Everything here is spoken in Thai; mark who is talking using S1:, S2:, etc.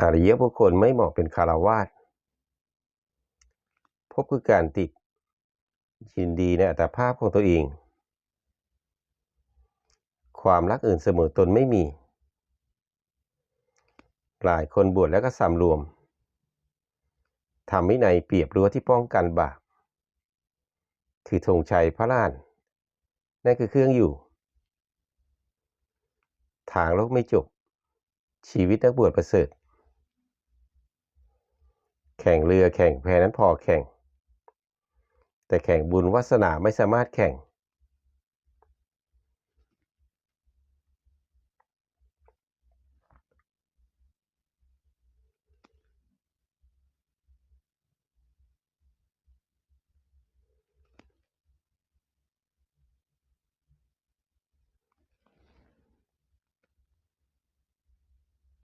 S1: อริยบุคคลไม่เหมาะเป็นคารวาสพบคือการติดยินดีในอัตภาพของตัวเอง ความรักอื่นเสมอตนไม่มี หลายคนบวชแล้วก็สำรวมทำวินัยเปรียบรั้วที่ป้องกันบาปคือธงชัยพระลาน นั่นคือเครื่องอยู่ ทางโลกไม่จบ ชีวิตนักบวชประเสริฐ แข่งเรือแข่งแพนั้นพอแข่ง แต่แข่งบุญวาสนาไม่สามารถแข่ง